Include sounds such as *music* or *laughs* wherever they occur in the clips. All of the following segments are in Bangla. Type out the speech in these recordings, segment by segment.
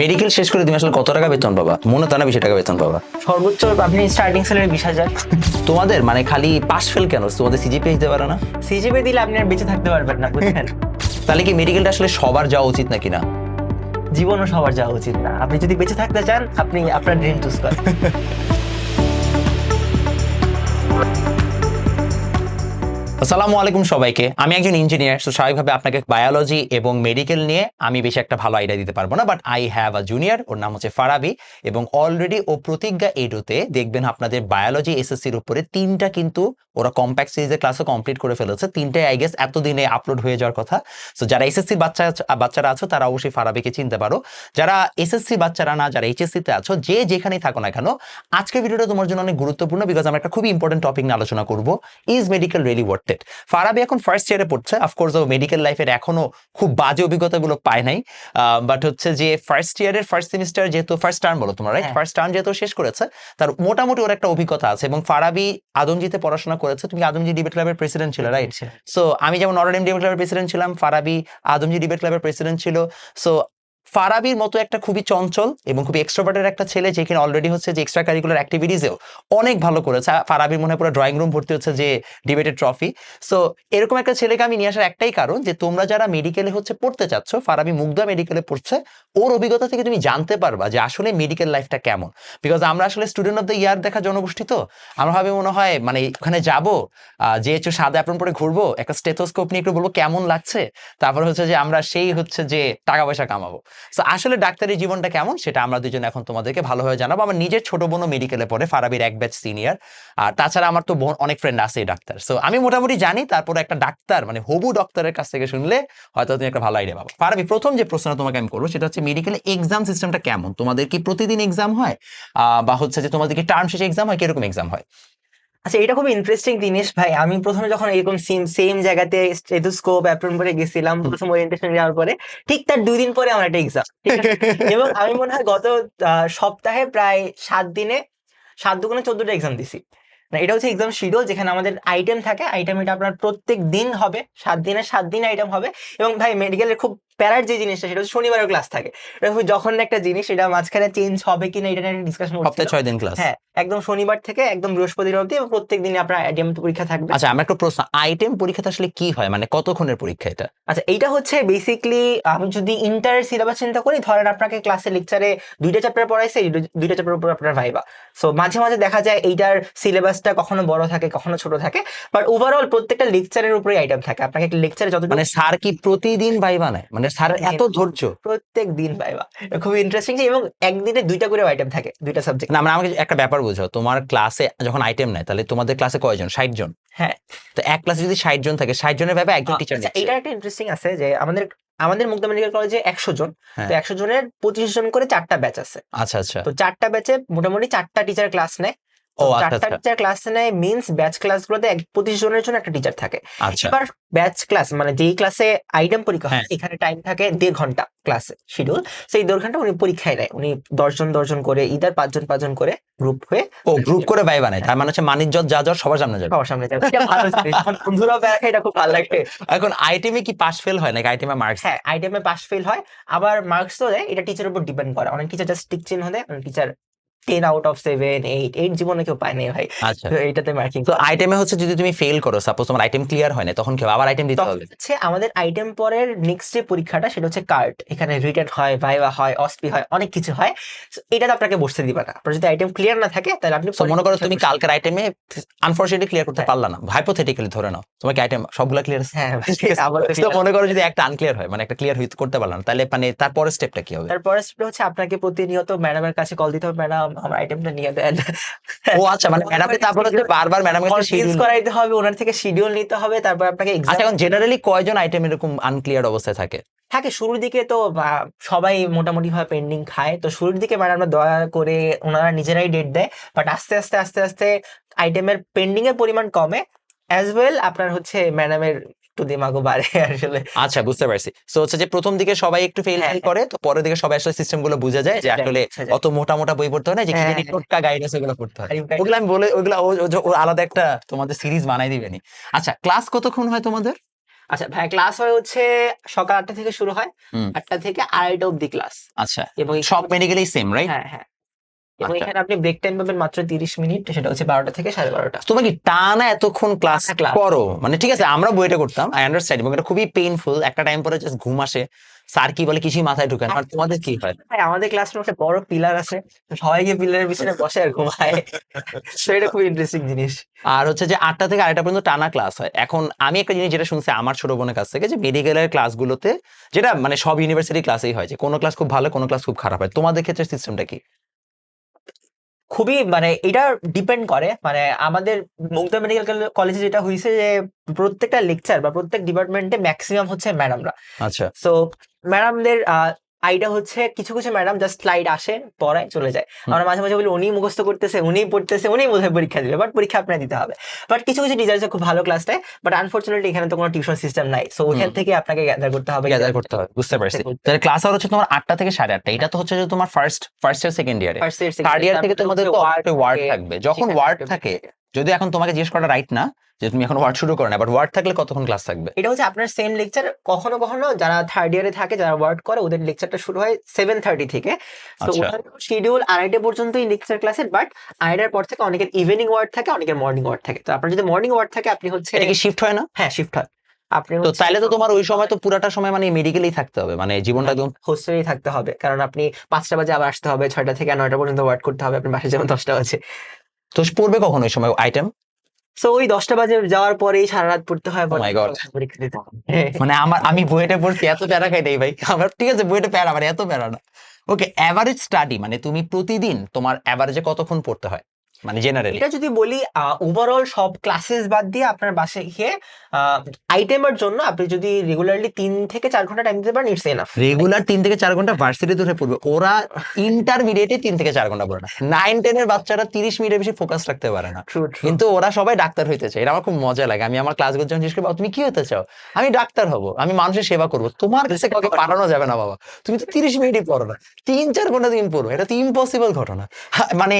মেডিকেল শেষ করে তুমি আসলে কত টাকা বেতন পাবা? মনে তো না বেশি টাকা বেতন পাবা। সর্বোচ্চ আপনি স্টার্টিং স্যালারি বিশ হাজার। তোমাদের মানে খালি পাস ফেল কেন? তোমাদের সিজিপি দিতে পারে না? সিজিপি দিলে আপনি আর বেঁচে থাকতে পারবেন না বুঝছেন তাহলে কি মেডিকেলটা আসলে সবার যাওয়া উচিত নাকি না? জীবনও সবার যাওয়া উচিত না। আপনি যদি বেঁচে থাকতে চান আপনি আপনার ড্রিম চুজ করেন। *laughs* আসসালামু আলাইকুম সবাইকে। আমি একজন ইঞ্জিনিয়ার তো স্বাভাবিকভাবে আপনাকে বায়োলজি এবং মেডিকেল নিয়ে আমি বেশি একটা ভালো আইডিয়া দিতে পারব না but I have a junior ওর নাম হচ্ছে ফারাবি, এবং অলরেডি ও প্রতিজ্ঞা এডোতে দেখবেন আপনাদের বায়োলজি এসএসসির উপরে তিনটা কিন্তু ওরা কম্প্যাক্ট সিরিজের ক্লাসও কমপ্লিট করে ফেলেছে। তিনটাই আই গেস এতদিনে আপলোড হয়ে যাওয়ার কথা। তো যারা এসএসসির বাচ্চা বাচ্চারা আছো, তারা অবশ্যই ফারাবিকে চিনতে পারো। যারা এসএসসি বাচ্চারা না, যারা এইচএসসিতে আছো, যে যেখানেই থাকো না কেন, আজকের ভিডিওটা তোমার জন্য অনেক গুরুত্বপূর্ণ বিকজ আমরা একটা খুবই ইম্পর্টেন্ট টপিক নিয়ে আলোচনা করব is medical really worth it Farabi এখন ফার্স্ট ইয়ারে পড়ছে। অফকোর্স ও মেডিকেল লাইফের এখনও খুব বাজে অভিজ্ঞতাগুলো পায় নাই। বাট হচ্ছে যে ফার্স্ট ইয়ারের ফার্স্ট সেমিস্টার যেহেতু ফার্স্ট টার্ম বলো তোমরা রাইট। ফার্স্ট টার্ম যেহেতু শেষ করেছে তার মোটামুটি ওর একটা অভিজ্ঞতা আছে এবং ফারাবি আদমজিতে পড়াশোনা করেছে। তুমি আদমজি ডিবেট ক্লাবের প্রেসিডেন্ট ছিল রাইট সো আমি যেমন নরডেম ডিবেট ক্লাবের প্রেসিডেন্ট ছিলাম ফারাবি আদমজি ডিবেট ক্লাবের প্রেসিডেন্ট ছিল। সো ফারাবির মতো একটা খুবই চঞ্চল এবং খুবই এক্সট্রোভার্টের একটা ছেলে যেখানে অলরেডি হচ্ছে যে এক্সট্রা কারিকুলার অ্যাক্টিভিটিসেও অনেক ভালো করেছে। ফারাবির মনে পুরো ড্রয়িং রুম ভর্তি হচ্ছে যে ডিবেটের ট্রফি সো এরকম একটা ছেলেকে আমি নিয়ে আসার একটাই কারণ যে তোমরা যারা মেডিকেলে হচ্ছে পড়তে চাচ্ছ, ফারাবি মুগ্ধা মেডিকেলে পড়ছে, ওর অভিজ্ঞতা থেকে তুমি জানতে পারবা যে আসলে মেডিকেল লাইফটা কেমন। বিকজ আমরা আসলে স্টুডেন্ট অফ দ্য ইয়ার দেখা জনগোষ্ঠী তো, আমরা ভাবে মনে হয় মানে ওখানে যাব যে একটু সাদা অ্যাপ্রন পরে ঘুরবো, একটা স্টেথোস্কোপ নিয়ে একটু বলব কেমন লাগছে, তারপর হচ্ছে যে আমরা সেই হচ্ছে যে টাকা পয়সা কামাবো। তো আসলে ডাক্তারি জীবনটা কেমন সেটা আমরা দুজন এখন তোমাদেরকে ভালোভাবে জানাব। আমার নিজের ছোট বোনও মেডিকেলে পড়ে, ফারাবির এক ব্যাচ সিনিয়র আর তাছাড়া আমার তো বোন, অনেক ফ্রেন্ড আছে ডাক্তার। সো আমি মোটামুটি জানি তারপরে একটা ডাক্তার মানে হবু ডক্টরের কাছ থেকে শুনলে হয়তো তুমি একটা ভালো আইডিয়া পাবো। ফারাবি, প্রথম যে প্রশ্নটা তোমাকে আমি করব সেটা হচ্ছে মেডিকেলে এক্সাম সিস্টেমটা কেমন? তোমাদের কি প্রতিদিন এক্সাম হয়? বা হচ্ছে যে তোমাদের কি টার্ম শেষে এক্সাম হয়? কীরকম এক্সাম হয়? আচ্ছা এটা খুব ইন্টারেস্টিং জিনিস ভাই। আমি প্রথমে যখন এরকম সেম সেম জায়গাতে স্টেথোস্কোপ অ্যাপ্রন করে গেছিলাম প্রথম ওরিয়েন্টেশন যাওয়ার পরে ঠিক তার দুই দিন পরে আমার একটা এক্সাম *laughs* এবং আমি মনে হয় গত সপ্তাহে প্রায় সাত দিনে সাত দুগুণে চোদ্দটা এক্সাম দিছি। না এটা হচ্ছে এক্সাম শিডিউল যেখানে আমাদের আইটেম থাকে আইটেম এটা আপনার প্রত্যেক দিন হবে সাত দিনে সাত দিন আইটেম হবে। এবং ভাই মেডিকেলের খুব প্যারার যে জিনিসটা সেটা হচ্ছে শনিবারের ক্লাস থাকে। যখন একটা জিনিস এটা মাঝখানে চেঞ্জ হবে কিনা এটা নিয়ে ডিসকাশন সপ্তাহে ছয় দিন ক্লাস হ্যাঁ একদম শনিবার থেকে একদম বৃহস্পতিবার অবধি এবং প্রত্যেক দিনে আপনার আইটেম পরীক্ষা থাকবে। আচ্ছা আমার একটা প্রশ্ন আইটেম পরীক্ষাটা আসলে কি হয়? মানে কতক্ষণের পরীক্ষা এটা? আচ্ছা এইটা হচ্ছে বেসিকলি আমি যদি ইন্টারের সিলেবাস চিন্তা করি ধরেন আপনাকে ক্লাসে লেকচারে দুইটা চ্যাপ্টার পড়াইছে দুইটা চ্যাপ্টার উপর আপনার ভাইবা সো মাঝে মাঝে দেখা যায় এইটার সিলেবাসটা কখনো বড় থাকে কখনো ছোট থাকে। বাট ওভারঅল প্রত্যেকটা লেকচারের উপরে আইটেম থাকে। আপনাকে লেকচারে যতটুকু মানে স্যার কি প্রতিদিন ভাই বানায় মানে স্যারের এত ধৈর্য। প্রত্যেক দিন ভাইবা খুবই ইন্টারেস্টিং এবং একদিনে দুইটা করে আইটেম থাকে দুইটা সাবজেক্ট না মানে আমাকে একটা ব্যাপার বুঝো তোমার ক্লাসে যখন আইটেম নেয় তাহলে তোমাদের ক্লাসে কয়জন? ষাট জন। হ্যাঁ। তো এক ক্লাসে যদি ষাট জন থাকে ষাট জনের ব্যাপারে একজন টিচার আচ্ছা, এইটা একটা ইন্টারেস্টিং আছে যে আমাদের আমাদের মুক্তা মেডিকেল কলেজে একশো জন। হ্যাঁ। তো একশো জনের পঁচিশ জন করে চারটা ব্যাচ আছে। আচ্ছা আচ্ছা। তো চারটা ব্যাচে মোটামুটি চারটা টিচার ক্লাস নেয়। ও আচ্ছা চারটা আচ্ছা। টিচার ক্লাস নেয় মিনস ব্যাচ ক্লাসগুলোতে পঁচিশ জনের জন্য একটা টিচার থাকে। আচ্ছা। এবার ব্যাচ ক্লাস মানে যেই ক্লাসে আইটেম পরীক্ষা হয় হ্যাঁ। এখানে টাইম থাকে দেড় ঘণ্টা ক্লাসে শিডিউল সেই দেড় ঘণ্টা উনি পরীক্ষায় নেয় উনি দশজন দশজন করে ইদার পাঁচজন পাঁচজন করে গ্রুপ হয়ে ও গ্রুপ করে ভাই বানায়। তার মানে হচ্ছে মানিজ্য যা সবার সামনে যাবে। সবার সামনে যাবে। এটা ভালো জিনিস। আমার বন্ধুরাও দেখা এটা খুব ভালো লাগে। এখন আইটেমে কি পাস ফেল হয় নাকি? আইটেমে মার্কস হ্যাঁ আইটেমে পাস ফেল হয়। আবার মার্কস তো দেয় এটা টিচারের উপর ডিপেন্ড করে। অনেক টিচার জাস্ট টিক চিহ্ন দেয় অনেক teacher ten out of seven eight eight জীবনে কেউ পায় নাই ভাই। আচ্ছা। তো এইটাতে মার্কিং তো আইটেমে হচ্ছে যদি তুমি ফেল করো সাপোজ তোমার আইটেম ক্লিয়ার হয় না তখন কি হবে? আবার আইটেম দিতে হবে? হচ্ছে আমাদের আইটেম পরের নেক্সট যে পরীক্ষাটা সেটা হচ্ছে কার্ড এখানে রিটেন হয় ভাইবা হয় অসপি হয় অনেক কিছু হয়। আপনাকে বসতে দিবে না। আপনার যদি আইটেম ক্লিয়ার না থাকে তাহলে আপনি মনে করো তুমি কালকের আইটেমে আনফরচুনেটলি ক্লিয়ার করতে হ্যাঁ। পারলা না। হাইপোথেটিক্যালি ধরে নাও তোমার কি আইটেম সবগুলা ক্লিয়ার হ্যাঁ মনে করো যদি একটা আনক্লিয়ার হয় মানে একটা ক্লিয়ার করতে পারলাম না তাহলে মানে তারপরের স্টেপটা কি হবে? তারপরে সেটা হচ্ছে আপনাকে প্রতিনিয়ত ম্যাডামের কাছে কল দিতে হবে। ম্যাডাম আমার আইটেমটা নিয়ে দেন ও আচ্ছা মানে ম্যাডামকে তারপরে হচ্ছে বারবার ম্যাডামের কাছে শিডিউল করাইতে হবে ওনার থেকে শিডিউল নিতে হবে তারপর আপনাকে আচ্ছা এখন জেনারেলি কয়জন আইটেম এরকম আনক্লিয়ার অবস্থায় থাকে? থাকে শুরুর দিকে তো সবাই মোটামুটি ভাবে পেন্ডিং খায়। তো শুরুর দিকে ম্যাডামরা দয়া করে ওনারা নিজেরাই ডেট দেয়। বাট আস্তে আস্তে আস্তে আস্তে আইটেমের পেন্ডিং এর পরিমাণ কমে। অ্যাজ ওয়েল আপনার হচ্ছে ম্যাডামের একটু দিমাগও বাড়ে *laughs* আসলে। আচ্ছা বুঝতে পারছি। তো হচ্ছে যে প্রথম দিকে সবাই একটু ফেল হ্যাঁ, করে তো পরের দিকে সবাই আসলে সিস্টেমগুলো বুঝে যায় যে আসলে অত মোটা মোটা বই পড়তে হয় না যে কি হ্যাঁ, হ্যাঁ। টোটকা গাইডেন্স ওগুলো পড়তে হয়। ওগুলো আমি বলে ওগুলো আলাদা একটা তোমাদের সিরিজ বানাই দিবেনি। আচ্ছা ক্লাস কতক্ষণ হয় তোমাদের? আচ্ছা ভাই ক্লাস হয় হচ্ছে সকাল আটটা থেকে শুরু হয়। আটটা থেকে আড়াইটা অব্দি ক্লাস আচ্ছা এবং সব মেডিকেলই সেম রাইট হ্যাঁ হ্যাঁ। এবং আচ্ছা। এখানে আপনি ব্রেক টাইম পাবেন মাত্র তিরিশ মিনিট সেটা হচ্ছে বারোটা থেকে সাড়ে বারোটা। তোমরা কি টানা এতক্ষণ ক্লাস করো মানে ঠিক আছে আমরা বইটা করতাম আই আন্ডারস্ট্যান্ড এবং এটা খুবই পেইনফুল একটা টাইম পরে জাস্ট ঘুম আসে স্যার কি বলে কিছুই মাথায় ঢুকে না আর তোমাদের কি হয়? ভাই আমাদের ক্লাসরুমে একটা বড় পিলার আছে সবাই গিয়ে পিলারের পিছনে বসে আর ঘুমায়। তো এটা খুব ইন্টারেস্টিং জিনিস। আর হচ্ছে যে আটটা থেকে আড়াইটা পর্যন্ত টানা ক্লাস হয়। এখন আমি একটা জিনিস যেটা শুনছি আমার ছোট বোনের কাছ থেকে যে মেডিকেলের ক্লাসগুলোতে যেটা মানে সব ইউনিভার্সিটি ক্লাসেই হয় যে কোনো ক্লাস খুব ভালো কোনো ক্লাস খুব খারাপ হয়। তোমাদের ক্ষেত্রে সিস্টেমটা কি? খুবই মানে এটা ডিপেন্ড করে। মানে আমাদের মুগ্ধা মেডিকেল কলেজে যেটা হয়েছে যে প্রত্যেকটা লেকচার বা প্রত্যেক ডিপার্টমেন্টে ম্যাক্সিমাম হচ্ছে ম্যাডামরা আচ্ছা। সো ম্যাডামদের আইডিয়া হচ্ছে কিছু কিছু ম্যাডাম জাস্ট স্লাইড আসে পড়ায় চলে যায়। আমরা মাঝে মাঝে বলি উনি মুখস্থ করতেছে উনি পড়তেছে উনি বোধহয় পরীক্ষা দিবে। বাট পরীক্ষা আপনার দিতে হবে। বাট কিছু কিছু টিচার খুব ভালো ক্লাস নেয় বাট আনফর্চুনেটলি এখানে তো কোনো টিউশন সিস্টেম নাই। সো ওইখান হুম। থেকে আপনাকে গ্যাদার করতে হবে। গ্যাদার করতে হবে বুঝতে পারছি। তাহলে ক্লাস আওয়ার হচ্ছে তোমার আটটা থেকে সাড়ে আটটা। এটা তো হচ্ছে যে তোমার ফার্স্ট ফার্স্ট ইয়ার সেকেন্ড ইয়ারে থার্ড ইয়ার থেকে তোমাদের তো ওয়ার্ড থাকে, থাকবে যখন ওয়ার্ড থাকে। যদি এখন তোমাকে জিজ্ঞেস করা রাইট না যে তুমি এখন ওয়ার্ড শুরু করো না বাট ওয়ার্ড থাকলে কতক্ষণ ক্লাস থাকবে? এটা হচ্ছে আপনার সেম লেকচার কখনো কখনো যারা থার্ড ইয়ারে থাকে যারা ওয়ার্ড করে ওদের লেকচারটা শুরু হয় সেভেন থার্টি থেকে। তো শিডিউল আড়াইটে পর্যন্তই লেকচার ক্লাসের বাট আড়াইটার পর থেকে অনেকের ইভিনিং ওয়ার্ড থাকে অনেকের মর্নিং ওয়ার্ড থাকে। তো আপনার যদি মর্নিং ওয়ার্ড থাকে আপনি হচ্ছে এটা কি শিফট হয় না? হ্যাঁ শিফট হয়। আপনি তো তাইলে তো তোমার ওই সময় তো পুরাটা সময় মানে মেডিকেলেই থাকতে হবে মানে জীবনটা একদম হোস্টেলেই থাকতে হবে কারণ আপনি পাঁচটা বাজে আবার আসতে হবে ছয়টা থেকে নয়টা পর্যন্ত ওয়ার্ড করতে হবে আপনি বাসায় যাবেন দশটা বাজে। তো পড়বে কখন ওই সময় আইটেম সো ওই দশটা বাজে যাওয়ার পরেই সারা রাত পড়তে হয় Oh my God. পরীক্ষা দিতে মানে আমার আমি বইটা পড়ছি এত প্যারা খাই নাই ভাই আমার ঠিক আছে বইটা প্যারা মানে এত প্যারা না। ওকে অ্যাভারেজ স্টাডি মানে তুমি প্রতিদিন তোমার অ্যাভারেজে কতক্ষণ পড়তে হয়? মানে জেনারেলি এটা যদি বলি ওভারঅল সব ক্লাসেস বাদ দিয়ে আপনার বাসে গিয়ে আইটেমের জন্য আপনি যদি রেগুলারলি তিন থেকে চার ঘণ্টা টাইম দিতে পারেন ইটস এনাফ রেগুলার তিন থেকে চার ঘণ্টা ভার্সিটি ধরে পড়বে। ওরা ইন্টারমিডিয়েটে তিন থেকে চার ঘণ্টা পড়ে না। নাইন টেনের বাচ্চারা তিরিশ মিনিটের বেশি ফোকাস রাখতে পারে না। কিন্তু ওরা সবাই ডাক্তার হইতে চায়। এটা আমার খুব মজা লাগে। আমি আমার ক্লাসগুলো যখন জিজ্ঞেস করি তুমি কি হতে চাও? আমি ডাক্তার হব। আমি মানুষের সেবা করব। তোমার কাছে কাউকে পাঠানো যাবে না বাবা। তুমি তো তিরিশ মিনিটই পড়ো না। তিন চার ঘণ্টা দিন পড়ো। এটা তো ইম্পসিবল ঘটনা। মানে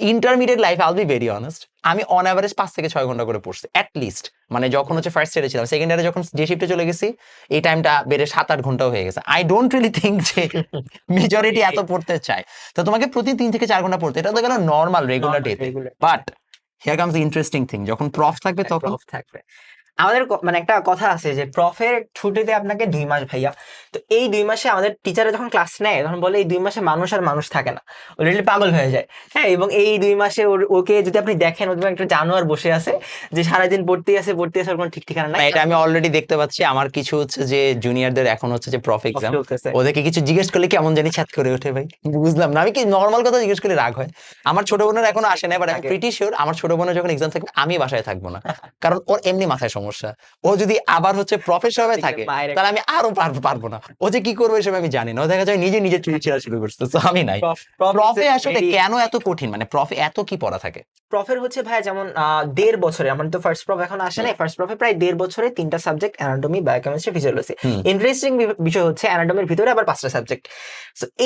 intermediate life I'll be very honest আমি অন অ্যাভারেজ পাঁচ থেকে ছয় ঘণ্টা করে পড়ছি অ্যাট লিস্ট মানে যখন হচ্ছে ফার্স্ট ইয়ারে ছিলাম সেকেন্ড ইয়ারে যখন যে শিফটে চলে গেছি এই টাইমটা বেড়ে সাত আট ঘন্টাও হয়ে গেছে। আই ডোন্ট রিলি থিঙ্ক যে মেজরিটি এত পড়তে চায়। তো তোমাকে প্রতি তিন থেকে চার ঘণ্টা পড়তে এটা তো গেল নর্মাল রেগুলার ডেতে but here comes interesting thing যখন প্রফ থাকবে তখন প্রফ থাকবে। আমাদের মানে একটা কথা আছে যে প্রফের ছুটিতে আপনাকে দুই মাস ভাইয়া। তো এই দুই মাসে আমাদের টিচারে যখন ক্লাস নেয় তখন বলে এই দুই মাসে মানুষ আর মানুষ থাকে না। অলরেডি পাগল হয়ে যায়। হ্যাঁ এবং এই দুই মাসে ওর- ওকে যদি আপনি দেখেন ওদের একটা জানোয়ার বসে আছে যে সারাদিন পড়তেই আছে পড়তেই আছে ওর কোনো ঠিক ঠিকানা নাই। এটা আমি অলরেডি দেখতে পাচ্ছি। আমার কিছু হচ্ছে যে জুনিয়রদের এখন হচ্ছে যে প্রফ এক্সাম ওদেরকে কিছু জিজ্ঞেস করলে কেমন জানি ছাত করে ওঠে ভাই? বুঝলাম না। আমি কি নর্মাল কথা জিজ্ঞেস করলে রাগ হয়? আমার ছোট বোনের এখনও আসে না বাট আমি। প্রিটি শিওর আমার ছোট বোনের যখন এক্সাম থাকবে আমি বাসায় থাকব না। *laughs* কারণ ওর এমনি মাথায় সমস্যা। ও যদি আবার হচ্ছে ঠিক আছে, থাকে তাহলে আমি আরও পারব পারব না। ও যে কি করবে এসব আমি জানি না। দেখা যায় নিজে নিজে চুরি ছেঁড়া শুরু করছে তো আমি নাই। প্রফে আসলে কেন এত কঠিন? মানে প্রফে এত কি পড়া থাকে? প্রফের হচ্ছে ভাই যেমন দেড় বছরে আমার তো ফার্স্ট প্রফ এখন আসে না ফার্স্ট প্রফে প্রায় দেড় বছরে তিনটা subject anatomy biochemistry physiology. Interesting বিষয় হচ্ছে অ্যানাটমির ভিতরে আবার পাঁচটা সাবজেক্ট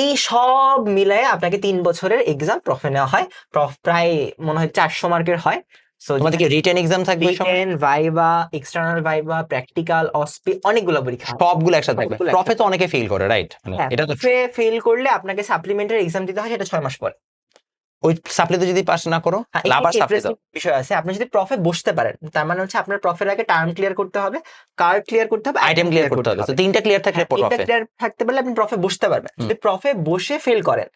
এই সব মিলায়ে আপনাকে তিন বছরের এক্সাম প্রফে নেওয়া হয়। প্রফ প্রায় মনে হয় চারশো মার্কের হয়। সো তোমাদের কি রিটেন এক্সাম থাকবে written viva external viva practical OSPE অনেকগুলো পরীক্ষা। সবগুলো একসাথে থাকবে। প্রফে তো অনেকে ফেল করে রাইট হ্যাঁ, এটা তো ফেল করলে আপনাকে সাপ্লিমেন্টারি এক্সাম দিতে হয় সেটা ছয় মাস পর। ওই সাপ্লিতে যদি পাস না করো হ্যাঁ, আবার সাপ্লি বিষয় আছে। আপনি যদি প্রফে বসতে পারেন তার মানে হচ্ছে আপনার প্রফের আগে টার্ম ক্লিয়ার করতে হবে কার্ড ক্লিয়ার করতে হবে আইটেম ক্লিয়ার করতে হবে। তো তিনটা ক্লিয়ার থাকলে হ্যাঁ, প্রফে ক্লিয়ার থাকতে পারলে আপনি প্রফে বসতে পারবেন। যদি প্রফে বসে ফেল করেন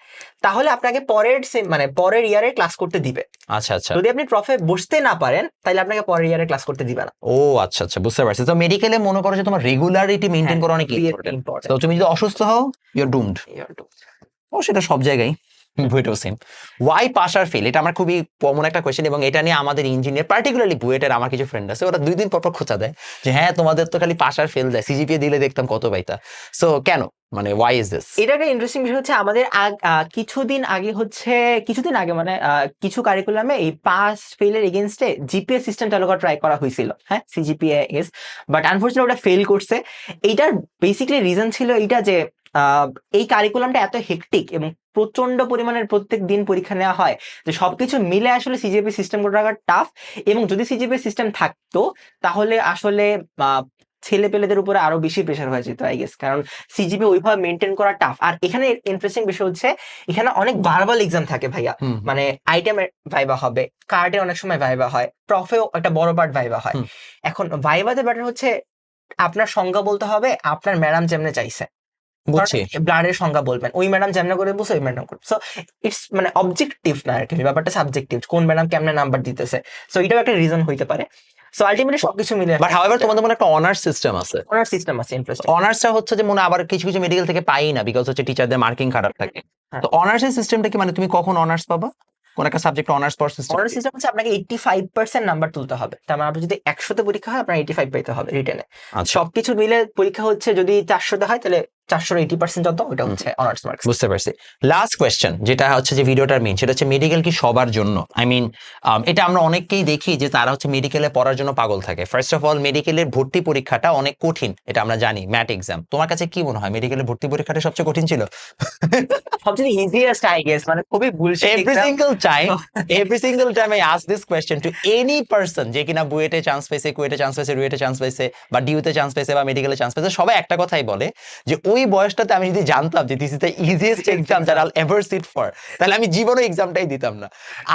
তাহলে আপনাকে পরের মানে পরের ইয়ারে ক্লাস করতে দিবে। আচ্ছা আচ্ছা। যদি আপনি প্রফে বসতে না পারেন তাহলে আপনাকে পরের ইয়ারে ক্লাস করতে দিবে না। ও আচ্ছা আচ্ছা বুঝতে পারছি। তো মেডিকেলে মনে করো যে তোমার রেগুলারিটি মেইনটেইন হ্যাঁ, করা অনেক ইম্পর্টেন্ট তো তুমি যদি অসুস্থ হও ইউর ডুমড ও সেটা সব জায়গায়। *laughs* বুয়েটেও সেম ওয়াই পাস আর ফেল এটা আমার খুবই কমন একটা কোয়েশ্চেন এবং এটা নিয়ে আমাদের ইঞ্জিনিয়ার পার্টিকুলারলি বুয়েটের আমার কিছু ফ্রেন্ড আছে, ওরা দুই দিন পর খোঁচা দেয় যে হ্যাঁ তোমাদের তো খালি পাস আর ফেল দেয় সিজিপিএ দিলে দেখতাম কত পাইতা। সো কেন? মানে ওয়াই ইজ দিস এটা একটা ইন্টারেস্টিং বিষয় হচ্ছে আমাদের কিছুদিন আগে হচ্ছে, কিছুদিন আগে মানে কিছু কারিকুলামে এই পাস ফেলের এগেনস্টে জিপিএ সিস্টেম চালু করা ট্রাই করা হয়েছিল হ্যাঁ সিজিপিএ এস বাট আনফর্চুনেট ওটা ফেল করছে। এইটার বেসিক্যালি রিজন ছিল এইটা যে এই কারিকুলামটা এত হেকটিক এবং প্রচণ্ড পরিমাণের প্রত্যেক দিন পরীক্ষা নেওয়া হয় যে সবকিছু মিলে আসলে সিজিপি সিস্টেম করে রাখা টাফ এবং যদি সিজিপি সিস্টেম থাকতো তাহলে আসলে ছেলে পেলেদের উপরে আরও বেশি প্রেশার হয়ে যেত আই গেস কারণ সিজিপি ওইভাবে মেনটেন করা টাফ আর এখানে ইন্টারেস্টিং বিষয় হচ্ছে এখানে অনেক ভার্বাল এক্সাম থাকে ভাইয়া। মানে আইটেমের ভাইবা হবে কার্ডে অনেক সময় ভাইবা হয় প্রফেও একটা বড় পার্ট ভাইবা হয়। এখন ভাইবাতে ব্যাটার হচ্ছে আপনার সংজ্ঞা বলতে হবে আপনার ম্যাডাম যেমনে চাইছে। বুঝছি। ব্লাডের সংজ্ঞা বলবেন। ওই ম্যাডাম যেমন করে বলছে ওই ম্যাডাম করবে সো ইটস মানে অবজেক্টিভ না আর কি ব্যাপারটা সাবজেক্টিভ কোন ম্যাডাম কেমনে নাম্বার দিতেছে। সো এটাও একটা রিজন হইতে পারে। সো আলটিমেটলি সবকিছু মিলে বাট হাওয়েভার তোমাদের মনে একটা অনার্স সিস্টেম আছে। ওনার সিস্টেম আছে ইন্টারেস্টিং অনার্সটা হচ্ছে যে মনে হয় আবার কিছু কিছু মেডিকেল থেকে পাই না বিকজ হচ্ছে টিচারদের মার্কিং খারাপ থাকে। হ্যাঁ। তো অনার্সের সিস্টেমটা কি মানে তুমি কখন অনার্স পাবা? কোন একটা সাবজেক্ট অনার্স পড় সিস্টেম অনার সিস্টেম হচ্ছে আপনাকে এইটটি ফাইভ পার্সেন্ট নাম্বার তুলতে হবে। তার মানে আপনার যদি একশোতে পরীক্ষা হয় আপনার এইটি ফাইভ পেতে হবে রিটেনে আচ্ছা। সবকিছু মিলে পরীক্ষা হচ্ছে যদি চারশোতে হয় তাহলে চারশোর এইটি পার্সেন্ট যত ওটা হচ্ছে অনার্স মার্কস বুঝতে পারছি লাস্ট কোয়েশ্চেন যেটা হচ্ছে যে ভিডিওটার মেন সেটা হচ্ছে মেডিকেল কি সবার জন্য আই মিন এটা আমরা অনেককেই দেখি যে তারা হচ্ছে মেডিকেলে পড়ার জন্য পাগল থাকে ফার্স্ট অফ অল মেডিকেলের ভর্তি পরীক্ষাটা অনেক কঠিন এটা আমরা জানি ম্যাট এক্সাম তোমার কাছে কি মনে হয় মেডিকেলের ভর্তি পরীক্ষাটা সবচেয়ে কঠিন ছিল সবচেয়ে ইজিয়েস্ট আই গেস মানে খুবই bullshit every single time every single time i ask this question to any person যে কিনা বুয়েটে চান্স পাইছে কুয়েটে চান্স পাইছে রুয়েটে চান্স পাইছে বা ডিউতে চান্স পাইছে বা মেডিকেলে চান্স পাইছে সবাই একটা কথাই বলে যে ওই বয়সটাতে আমি যদি জানতাম যে this is the easiest exam that I'll ever sit for তাহলে আমি জীবনে এক্সামটাই দিতাম না।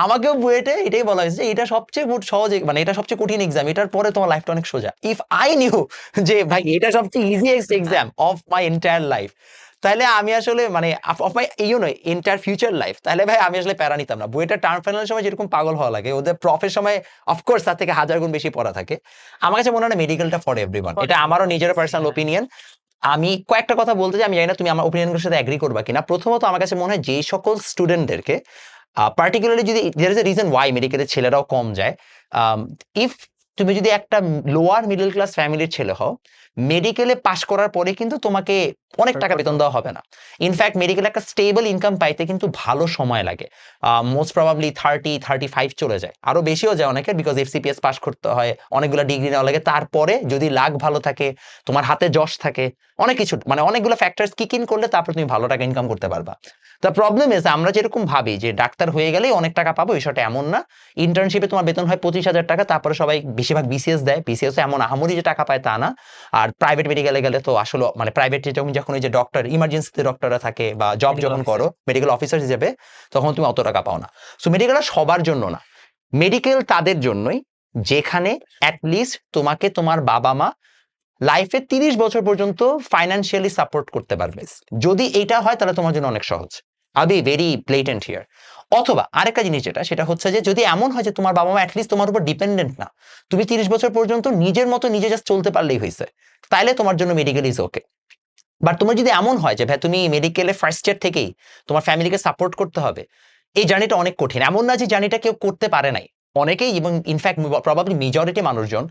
আমাকেও বুয়েটে এটাই বলা হয়েছে যে এটা সবচেয়ে মোট সহজ মানে এটা সবচেয়ে কঠিন এক্সাম এটার পরে তোমার লাইফটা অনেক সোজা। ইফ আই নিউ যে ভাই এটা সবচেয়ে easiest exam of my entire life তাহলে আমি আসলে মানে of my you know entire future life তাহলে ভাই আমি আসলে প্যারা নিতাম না। বইটা টার্ম ফাইনালের সময় যেরকম পাগল হওয়া লাগে ওদের প্রফের সময় অফকোর্স তার থেকে হাজার গুণ বেশি পড়া থাকে। আমার কাছে মনে হয় মেডিকেলটা ফর এভরিওয়ান এটা আমারও নিজের পার্সোনাল ওপিনিয়ন আমি কয়েকটা কথা বলতে চাই, আমি জানি না তুমি আমার ওপিনিয়নগুলোর সাথে অ্যাগ্রি করবা কিনা। প্রথমত আমার কাছে মনে হয় যে সকল স্টুডেন্টদেরকে পার্টিকুলারলি যদি there is a reason why মেডিকেলের ছেলেরাও কম যায় ইফ তুমি যদি একটা লোয়ার মিডল ক্লাস ফ্যামিলির ছেলে হও মেডিকেলে পাশ করার পরে কিন্তু তোমাকে অনেক টাকা বেতন দেওয়া হবে না। ইনফ্যাক্ট মেডিকেল একটা স্টেবল ইনকাম পাইতে কিন্তু ভালো সময় লাগে। Most probably thirty thirty five চলে যায়। আরও বেশিও যায় অনেকের বিকজ এফসিপিএস পাস করতে হয় অনেকগুলো ডিগ্রি নেওয়া লাগে। তারপরে যদি লাখ ভালো থাকে তোমার হাতে যশ থাকে অনেক কিছু মানে অনেকগুলো ফ্যাক্টরস কিক ইন করলে তারপর তুমি ভালো টাকা ইনকাম করতে পারবা। দ্য প্রবলেম ইজ আমরা যেরকম ভাবি যে ডাক্তার হয়ে গেলেই অনেক টাকা পাবো বিষয়টা এমন না। ইন্টার্নশিপে তোমার বেতন হয় পঁচিশ হাজার টাকা তারপরে সবাই বেশিরভাগ বিসিএস দেয়। বিসিএস এমন আহামরি যে টাকা পায় তা না। আর প্রাইভেট মেডিকেলে গেলে তো আসলে মানে প্রাইভেট যখন যখন ওই যে ডক্টর ইমার্জেন্সিতে ডক্টররা থাকে বা জব যখন করো মেডিকেল অফিসার হিসেবে তখন তুমি অত টাকা পাও না। সো মেডিকেলটা সবার জন্য না। মেডিকেল তাদের জন্যই যেখানে অ্যাটলিস্ট তোমাকে তোমার বাবা মা লাইফে তিরিশ বছর পর্যন্ত ফাইন্যান্সিয়ালি সাপোর্ট করতে পারবে। যদি এইটা হয় তাহলে তোমার জন্য অনেক সহজ। আবি ভেরি প্লেটেন্ট হিয়ার অথবা আরেকটা জিনিস যেটা, সেটা হচ্ছে যে যদি এমন হয় যে তোমার বাবা মা অ্যাটলিস্ট তোমার উপর ডিপেন্ডেন্ট না, তুমি তিরিশ বছর পর্যন্ত নিজের মতো নিজে জাস্ট চলতে পারলেই হয়েছে, তাইলে তোমার জন্য মেডিকেল ইজ ওকে বাট তোমার যদি এমন হয় যে, ভাই, তুমি মেডিকেলে ফার্স্ট ইয়ার থেকেই তোমার ফ্যামিলিকে সাপোর্ট করতে হবে, এই জার্নিটা অনেক কঠিন। এমন না যে জার্নিটা কেউ করতে পারে নাই। অনেকেই এবং ইনফ্যাক্ট প্রবাবলি মেজরিটি মানুষজন,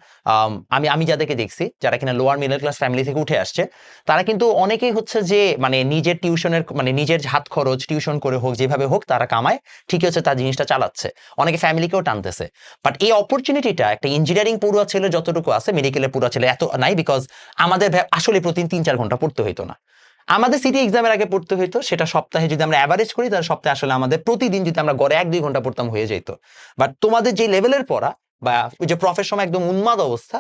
আমি আমি যাদেরকে দেখছি, যারা কিনা লোয়ার মিডল ক্লাস ফ্যামিলি থেকে উঠে আসছে, তারা কিন্তু অনেকেই হচ্ছে যে মানে নিজের টিউশনের মানে নিজের হাত খরচ, টিউশন করে হোক, যেভাবে হোক, তারা কামায়, ঠিকই হচ্ছে তার জিনিসটা চালাচ্ছে। অনেকে ফ্যামিলিকেও টানতেছে। বাট এই অপরচুনিটিটা একটা ইঞ্জিনিয়ারিং পড়ুয়া ছেলে যতটুকু আছে মেডিকেলের পড়ুয়া ছেলে এত নাই বিকজ আমাদের আসলে প্রতিদিন তিন, চার ঘণ্টা পড়তে হইতো না। আমাদের সিটি এক্সামের আগে পড়তে হইতো, সেটা সপ্তাহে যদি আমরা অ্যাভারেজ করি, তাহলে সপ্তাহে আসলে আমাদের প্রতিদিন যদি আমরা গড়ে এক দুই ঘণ্টা পড়তাম হয়ে যেত বাট তোমাদের যে লেভেলের পড়া বা ওই যে প্রফের সময় একদম উন্মাদ অবস্থা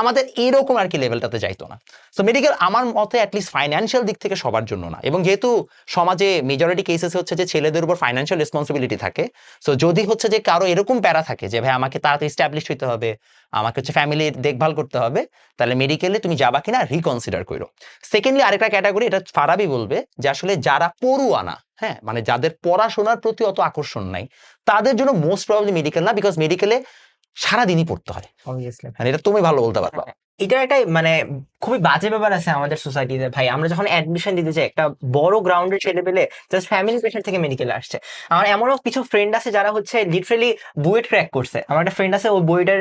আমাদের এরকম আর কি লেভেলটাতে যাইতো না। সো মেডিকেল আমার মতে অ্যাটলিস্ট ফাইন্যান্সিয়াল দিক থেকে সবার জন্য না। এবং যেহেতু সমাজে মেজরিটি কেসেস হচ্ছে যে ছেলেদের উপর ফাইন্যান্সিয়াল রেসপন্সিবিলিটি থাকে সো যদি হচ্ছে যে কারও এরকম প্যারা থাকে যে, ভাই, আমাকে তাড়াতাড়ি স্ট্যাবলিশ হইতে হবে, আমাকে হচ্ছে ফ্যামিলির দেখভাল করতে হবে, তাহলে মেডিকেলে তুমি যাবা কিনা রিকনসিডার করো সেকেন্ডলি আরেকটা ক্যাটাগরি এটা ফারাবি বলবে যে, আসলে যারা পড়ুয়া না হ্যাঁ মানে যাদের পড়াশোনার প্রতি অত আকর্ষণ নাই, তাদের জন্য মোস্ট প্রবলি মেডিকেল না বিকজ মেডিকেলে সারাদিনই পড়তে হয়। মানে এটা তুমি ভালো বলতে পারবা। এটা একটা মানে খুবই বাজে ব্যাপার আছে আমাদের সোসাইটিতে ভাই। আমরা যখন অ্যাডমিশন দিতে যাই একটা বড় গ্রাউন্ডের ছেলে পেলে জাস্ট ফ্যামিলি প্রেশার থেকে মেডিকেলে আসছে। আমার এমনও কিছু ফ্রেন্ড আছে যারা হচ্ছে লিটারেলি বুয়েট ক্র্যাক করছে। আমার একটা ফ্রেন্ড আছে ও বুয়েটের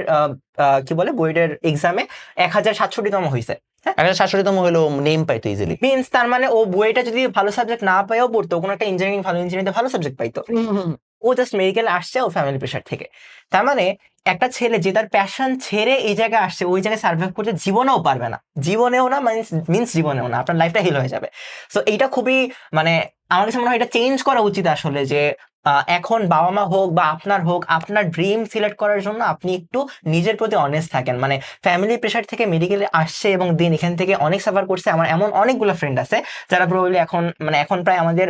কি বলে? বুয়েটের এক্সামে এক হাজার সাতষট্টিতম হয়েছে একটা শাশুড়িতম হলো নেম পাইতো ইজিলি মিনস তার মানে ও বুয়েটা যদি ভালো সাবজেক্ট না পাইও পড়তো কোনো একটা ইঞ্জিনিয়ারিং ভালো ইঞ্জিনিয়ারিং ভালো সাবজেক্ট পাইতো। ও জাস্ট মেডিকেল আসছে ও ফ্যামিলি প্রেশার থেকে। তার মানে একটা ছেলে যে তার প্যাশন ছেড়ে এই জায়গায় আসছে, ওই জায়গায় সার্ভাইভ করতে জীবনেও পারবে না। জীবনেও না মিনস মিনস জীবনেও না, আপনার লাইফটা হিল হয়ে যাবে। সো এইটা খুবই মানে আমার কাছে মনে হয় এটা চেঞ্জ করা উচিত আসলে যে এখন বাবা মা হোক বা আপনার হোক আপনার ড্রিম সিলেক্ট করার জন্য আপনি একটু নিজের প্রতি অনেস্ট থাকেন। মানে ফ্যামিলি প্রেশার থেকে মেডিকেলে আসছে এবং দিন এখান থেকে অনেক সাফার করছে। আমার এমন অনেকগুলো ফ্রেন্ড আছে যারা প্রবাবলি এখন মানে এখন প্রায় আমাদের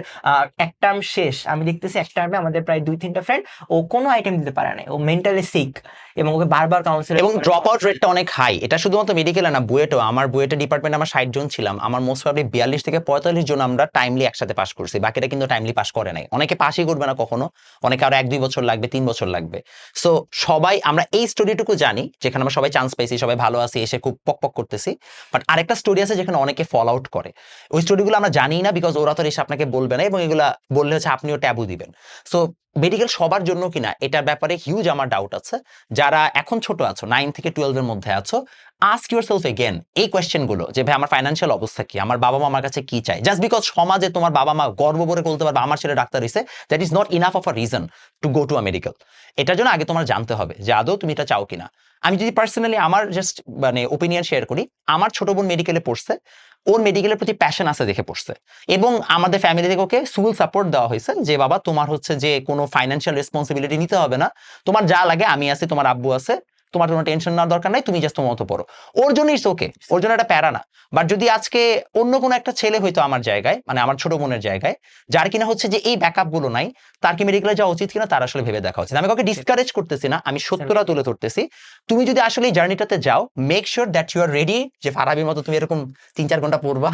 এক টার্ম শেষ। আমি দেখতেছি এক টার্মে আমাদের প্রায় দুই তিনটা ফ্রেন্ড ও কোনো আইটেম দিতে পারে না ও মেন্টালি সিক এবং ওকে বারবার কাউন্সিল এবং ড্রপ আউট রেটটা অনেক হাই এটা শুধুমাত্র মেডিকেলে না বুয়েটও আমার বুয়েটে ডিপার্টমেন্ট আমার ষাট জন ছিলাম। আমার মোস্ট প্রবলি বিয়াল্লিশ থেকে পঁয়তাল্লিশ জন আমরা টাইমলি একসাথে পাস করছি। বাকিটা কিন্তু টাইমলি পাস করে নাই। অনেকে পাসই করবে না কখনো, অনেকে আরও এক দুই বছর লাগবে, তিন বছর লাগবে। সো সবাই, আমরা এই স্টোরিটুকু জানি, যেখানে আমরা সবাই চান্স পেয়েছি, সবাই ভালো আছি, এসে খুব পক পক করতেছি। বাট আরেকটা স্টোরি আছে যেখানে অনেকে ফল আউট করে। ওই স্টোরিগুলো আমরা জানি না বিকজ ওরা তো এসে আপনাকে বলবে না, এবং এগুলা বললে হচ্ছে আপনিও ট্যাবু দিবেন। সো মেডিকেল সবার জন্য কিনা, এটার ব্যাপারে হিউজ আমার ডাউট আছে। যারা এখন ছোট আছো নাইন থেকে টুয়েলভের মধ্যে আছো আস্ক ইউর সেলফ এগেন এই কোয়েশ্চেনগুলো যে, ভাই, আমার ফাইন্যান্সিয়াল অবস্থা কি? আমার বাবা মা আমার কাছে কি চাই জাস্ট বিকজ সমাজে তোমার বাবা মা গর্ব করে বলতে পারবে, আমার ছেলে ডাক্তার হয়েছে that is not enough of a reason to go to a medical এটার জন্য আগে তোমার জানতে হবে যে, আদৌ তুমি এটা চাও কিনা? আমি যদি পার্সোনালি আমার জাস্ট মানে ওপিনিয়ন শেয়ার করি, আমার ছোট বোন মেডিকেলে পড়ছে, ওর মেডিকেলের প্রতি প্যাশন আছে দেখে পড়ছে। এবং আমাদের ফ্যামিলি থেকে ওকে ফুল সাপোর্ট দেওয়া হয়েছে যে, বাবা, তোমার হচ্ছে যে, কোনো ফাইন্যান্সিয়াল রেসপন্সিবিলিটি নিতে হবে না। তোমার যা লাগে, আমি আছি, তোমার আব্বু আছে তোমার কোনো টেনশন নেওয়ার দরকার নাই তুমি জাস্ট তোমার মতো পড়ো। ওর জন্য ইটস ওকে ওর জন্য একটা প্যারা না। বাট যদি আজকে অন্য কোনো একটা ছেলে হয়তো আমার জায়গায় মানে আমার ছোট বোনের জায়গায় যার কিনা হচ্ছে যে এই ব্যাকআপগুলো নাই তার কি মেডিকেলে যাওয়া উচিত কিনা তার আসলে ভেবে দেখা উচিত। আমি কাউকে ডিসকারেজ করতেছি না আমি সত্যটা তুলে ধরতেছি। তুমি যদি আসলে এই জার্নিটাতে যাও make sure that you are ready যে ফারাবির মতো তুমি এরকম তিন চার ঘণ্টা পড়বা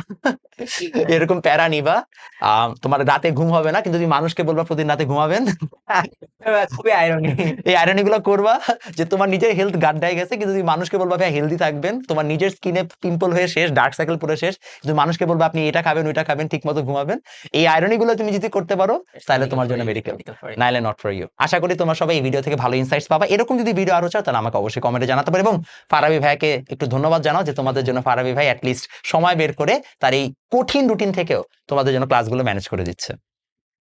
এরকম প্যারা নিবা। আহ, তোমার রাতে ঘুম হবে না কিন্তু তুমি মানুষকে বলবা প্রতিদিন রাতে ঘুমাবেন। *laughs* খুবই আয়রনি এই আয়রনি গুলো করবা যে তোমার নিজের হেলথ গাড্ডায় গেছে কিন্তু তুমি মানুষকে বলবা ভাই হেলদি থাকবেন তোমার নিজের স্কিনে পিম্পল হয়ে শেষ ডার্ক সার্কেল পুরো শেষ কিন্তু মানুষকে বলবা আপনি এটা খাবেন ওইটা খাবেন ঠিক মতো ঘুমাবেন এই আয়রনি গুলো তুমি যদি করতে পারো তাহলে তোমার জন্য মেডিকেল নাইলে নট ফর ইউ আশা করি তোমার সবাই এই ভিডিও থেকে ভালো ইনসাইটস পাবা। এরকম যদি ভিডিও আরও চাও তাহলে আমাকে অবশ্যই কমেন্টে জানাতে পারো। এবং ফারাবি ভাইকে একটু ধন্যবাদ জানাও যে তোমাদের জন্য ফারাবি ভাই অ্যাটলিস্ট সময় বের করে তার এই কঠিন রুটিন থেকেও তোমাদের জন্য ক্লাসগুলো ম্যানেজ করে দিচ্ছে।